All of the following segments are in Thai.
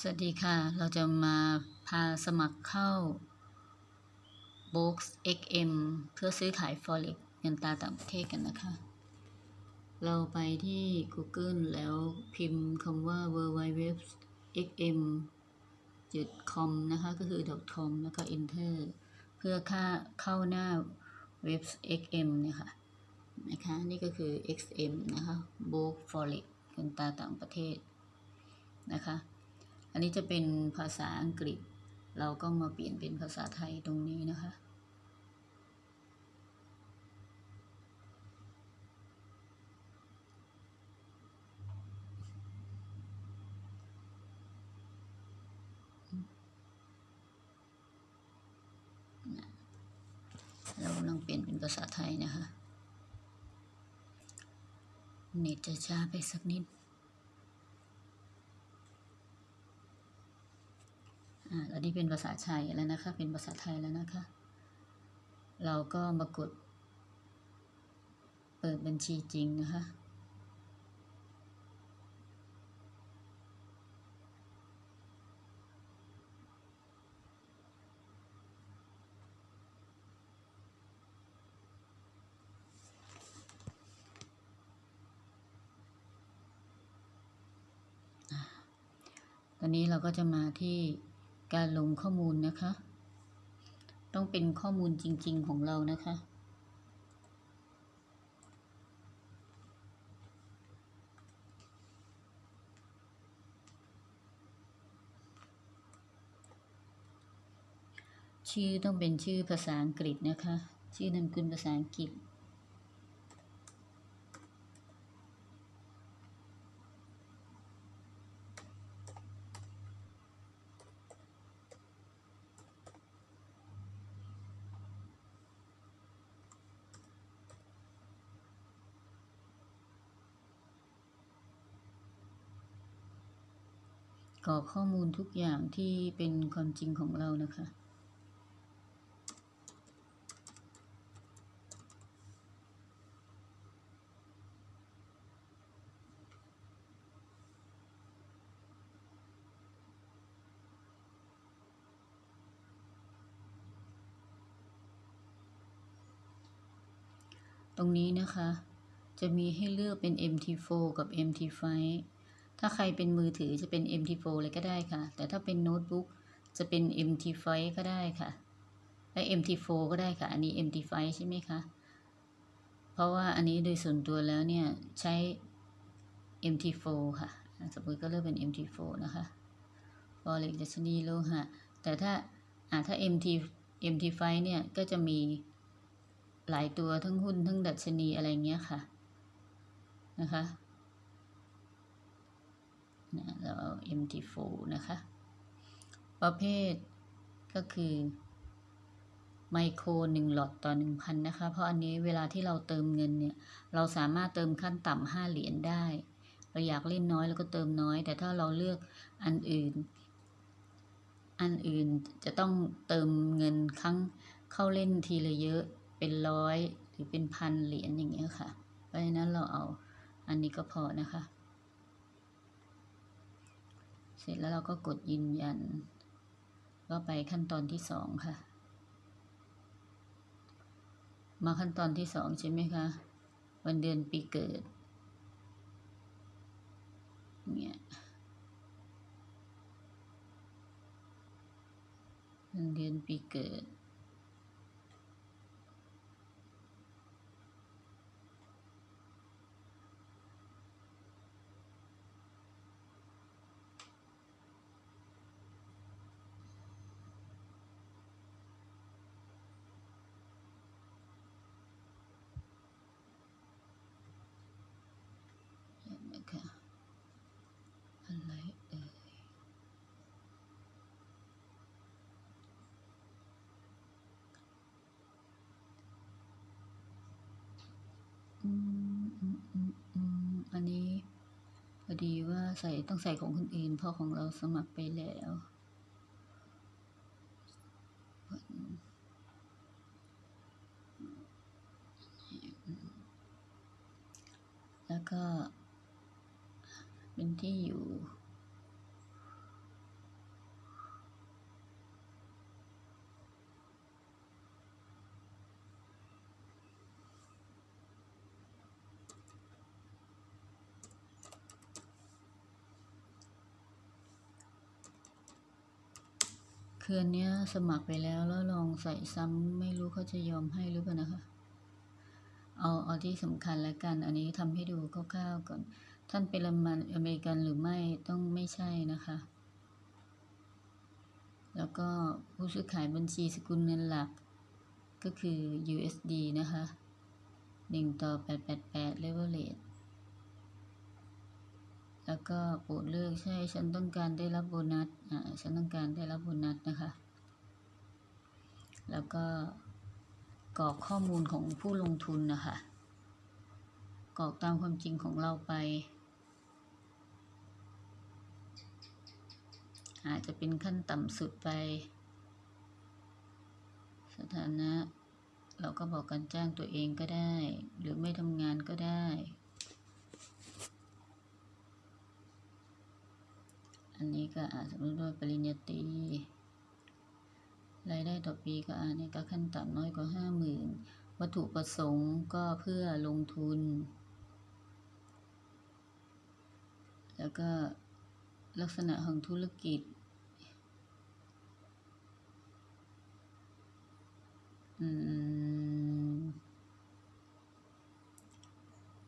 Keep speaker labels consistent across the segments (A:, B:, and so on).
A: สวัสดีค่ะ เราจะมาพาสมัครเข้า Box XM เพื่อซื้อขาย Forex เงินตราต่างประเทศกันนะคะ เราไปที่ Google แล้วพิมพ์คำว่า www xm com นะคะ ก็คือ .com แล้วก็ enter เพื่อค่าเข้าหน้าเว็บ XM เนี่ยค่ะนะคะ นี่ก็คือ XM นะคะ Book Forex เงินตราต่างประเทศนะคะ อันนี้จะเป็นภาษาอังกฤษ เราก็มาเปลี่ยนเป็นภาษาไทยตรงนี้นะคะ เรากำลังเปลี่ยนเป็นภาษาไทยนะคะ เน็ตจะช้าไปสักนิด อ่าตอนนี้เป็นภาษาไทยแล้วนะคะ เป็นภาษาไทยแล้วนะคะ เราก็มากด เปิดบัญชีจริงนะคะ ตอนนี้เราก็จะมาที่ การลงข้อมูลนะคะ ต้องเป็นข้อมูลจริง ๆ ของเรานะคะชื่อต้องเป็นชื่อภาษาอังกฤษนะคะ ชื่อนามสกุลภาษาอังกฤษ กรอกข้อมูลทุกอย่างที่เป็นความจริงของเรานะคะ ตรงนี้นะคะ จะมีให้เลือกเป็น MT4 กับ MT5 ถ้าใครเป็นมือถือจะเป็น MT4 เลยก็ได้ค่ะ แต่ถ้าเป็นโน้ตบุ๊กจะเป็น MT5 ก็ได้ค่ะ และ MT4 ก็ได้ค่ะ อันนี้ MT5 ใช่ไหมคะ เพราะว่าอันนี้โดยส่วนตัวแล้วเนี่ยใช้ MT4 ค่ะ สมมติก็เลือกเป็น MT4 นะคะ Forex ดัชนีโลหะ แต่ถ้าอ่าถ้า MT MT5 เนี่ยก็จะมีหลายตัวทั้งหุ้นทั้งดัชนีอะไรเงี้ยค่ะนะคะ นะเราเอา MT4 นะคะ ประเภทก็คือไมโครหนึ่งหลอดต่อหนึ่งพันนะคะ เพราะอันนี้เวลาที่เราเติมเงินเนี่ย เราสามารถเติมขั้นต่ำห้าเหรียญได้ เราอยากเล่นน้อยแล้วก็เติมน้อย แต่ถ้าเราเลือกอันอื่น อันอื่นจะต้องเติมเงินครั้งเข้าเล่นทีละเยอะเป็นร้อยหรือเป็นพันเหรียญอย่างเงี้ยค่ะ เพราะฉะนั้นเราเอาอันนี้ก็พอนะคะ ร็จแล้วเราก็กดยืนยัน ก็ไปขั้นตอนที่สองค่ะ มาขั้นตอนที่สองใช่ไหมคะ วันเดือนปีเกิด เนี่ยวันเดือนปีเกิด เห็นไหมคะ ไรเอ่ยอืมอืมอืมอันนี้พอดีว่าใส่ต้องใส่ของคนอื่นเพราะของเราสมัครไปแล้ว แล้วก็เป็นที่อยู่ คืออันเนี้ยสมัครไปแล้วแล้วลองใส่ซ้ำไม่รู้เขาจะยอมให้หรือเปล่านะคะ เอาเอาที่สำคัญแล้วกัน อันนี้ทำให้ดูคร่าวๆก่อน ท่านเป็นมันอเมริกันหรือไม่ต้องไม่ใช่นะคะ แล้วก็ผู้ซื้อขายบัญชีสกุลเงินหลัก ก็คือ USD นะคะ 1 ต่อ 888 leverage แล้วก็โปรดเลือกใช่ฉันต้องการได้รับโบนัสอ่าฉันต้องการได้รับโบนัสนะคะ แล้วก็กรอกข้อมูลของผู้ลงทุนนะคะกรอกตามความจริงของเราไป อาจจะเป็นขั้นต่ำสุดไป สถานะ เราก็บอกการจ้างตัวเองก็ได้ หรือไม่ทำงานก็ได้ อันนี้ก็อาจสมมติว่าปริญญาตรีรายได้ต่อปีก็อาเนี่ยก็ขั้นต่ำน้อยกว่าห้าหมื่นวัตถุประสงค์ก็เพื่อลงทุน แล้วก็ลักษณะของธุรกิจ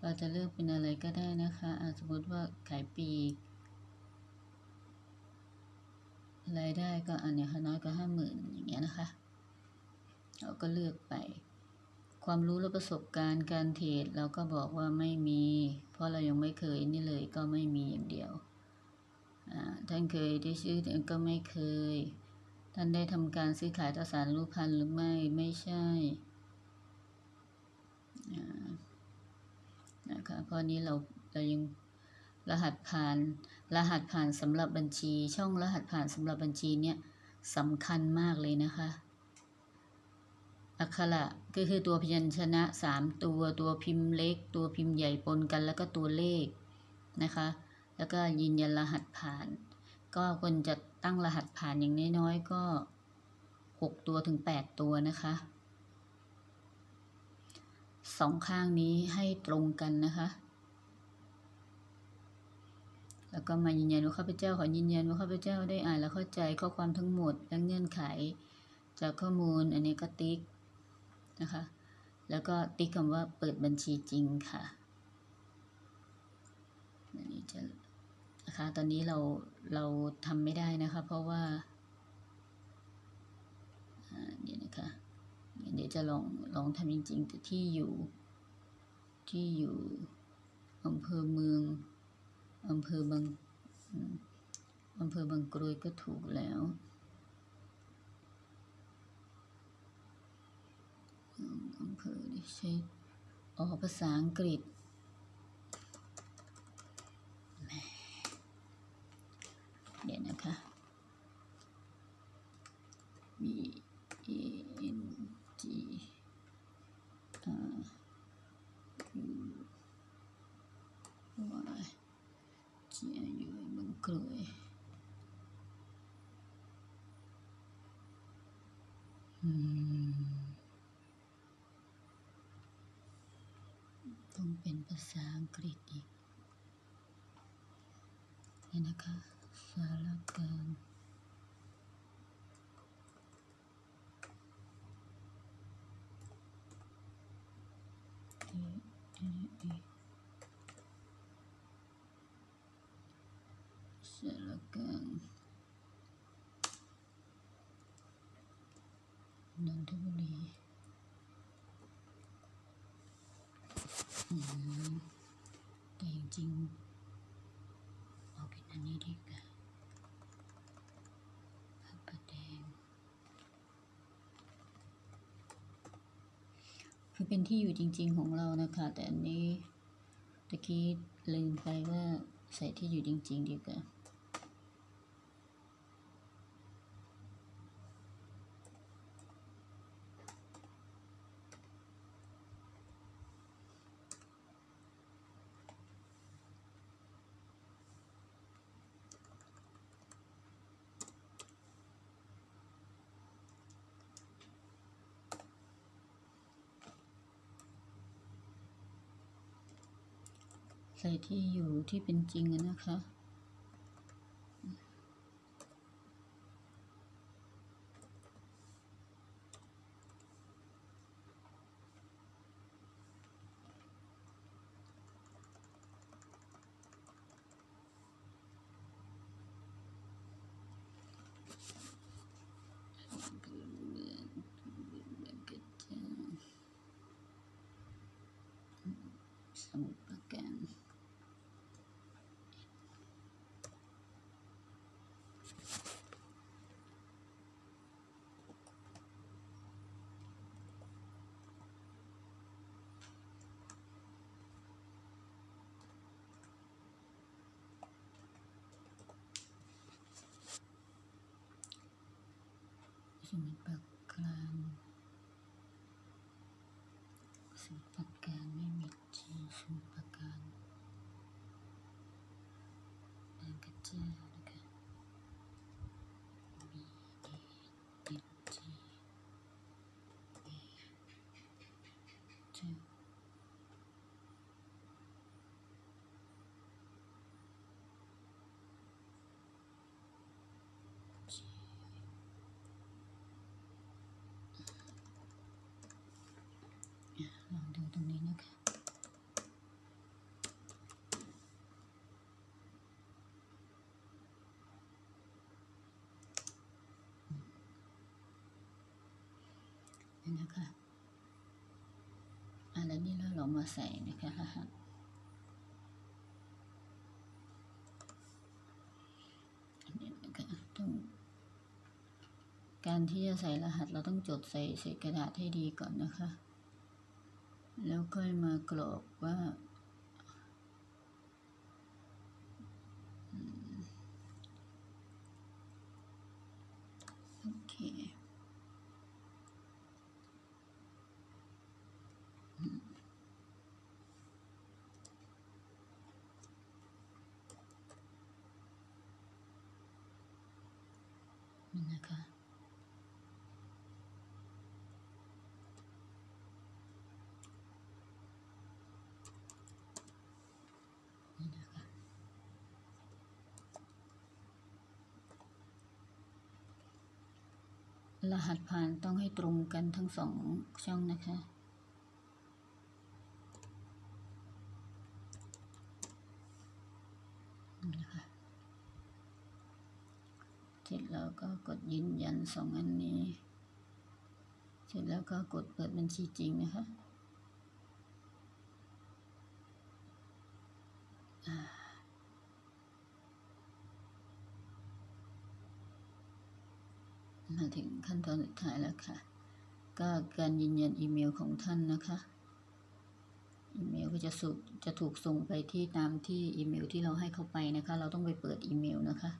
A: เราจะเลือกเป็นอะไรก็ได้นะคะอาสมมติว่าขายปีก รายได้ก็อันเนี้ยค่ะน้อยกว่าห้าหมื่นอย่างเงี้ยนะคะ เราก็เลือกไป ความรู้และประสบการณ์การเทรดเราก็บอกว่าไม่มี เพราะเรายังไม่เคยนี่เลยก็ไม่มีอย่างเดียวท่านเคยได้ชื่อก็ไม่เคย ท่านได้ทำการซื้อขายตราสารรูปพันธ์หรือไม่ไม่ใช่นะคะเพราะนี้เราเรายังรหัสผ่าน รหัสผ่านสำหรับบัญชี ช่องรหัสผ่านสำหรับบัญชีเนี่ยสำคัญมากเลยนะคะ อักขระก็คือตัวพยัญชนะสามตัว ตัวพิมพ์เล็ก ตัวพิมพ์ใหญ่ปนกัน แล้วก็ตัวเลขนะคะ แล้วก็ยืนยันรหัสผ่าน ก็ควรจะตั้งรหัสผ่านอย่างน้อยๆก็หกตัวถึงแปดตัวนะคะสองข้างนี้ให้ตรงกันนะคะ แล้วก็มายืนยันว่าข้าพเจ้าขอยืนยันว่าข้าพเจ้าได้อ่านและเข้าใจข้อความทั้งหมดและเงื่อนไข จากข้อมูลอันนี้ก็ติ๊กนะคะ แล้วก็ติ๊กคำว่าเปิดบัญชีจริงค่ะอันนี้จะนะคะตอนนี้เราเราทำไม่ได้นะคะ เพราะว่าเดี๋ยวนะคะเดี๋ยวจะลองลองทำจริงๆแต่ที่อยู่ที่อยู่อำเภอเมือง อำเภอบางอำเภอบางกรวยก็ถูกแล้ว อำเภอใช้อ๋อภาษาอังกฤษเดี๋ยวนะคะ B A N G R U Y G I U บังกรวยอืม ต้องเป็นภ แต่จริงๆเอาเป็นอันนี้ดีกว่าพระประแดงคือเป็นที่อยู่จริง ๆของเรานะคะ แต่อันนี้ตะกี้ลืมไปว่าใส่ที่อยู่จริง ๆ ดีกว่า ใส่ที่อยู่ที่เป็นจริงนะคะ some again. ดประการสมุดประการสมุดประการไม่มีที่สมุดประการบางกระเจ้านะคะมีเอ็นจีเอเจ้า ลองดูตรงนี้นะคะ นี่นะคะอะแล้วนี่เราลองมาใส่นะคะรหัสอันนี้นะคะต้องการที่จะใส่รหัสเราต้องจดใส่ใส่กระดาษให้ดีก่อนนะคะ แล้วค่อยมากรอกว่า โอเคนี่นะคะ นี่นะคะ รหัสผ่านต้องให้ตรงกันทั้งสองช่องนะคะ เสร็จแล้วก็กดยืนยันสองอันนี้ เสร็จแล้วก็กดเปิดบัญชีจริงนะคะอ่ามา ถึงขั้นตอนสุดท้ายแล้วค่ะ ก็การยืนยันอีเมลของท่านนะคะอีเมลก็จะสุจะถูกส่งไปที่ตามที่อีเมลที่เราให้เขาไปนะคะ เราต้องไปเปิดอีเมลนะคะ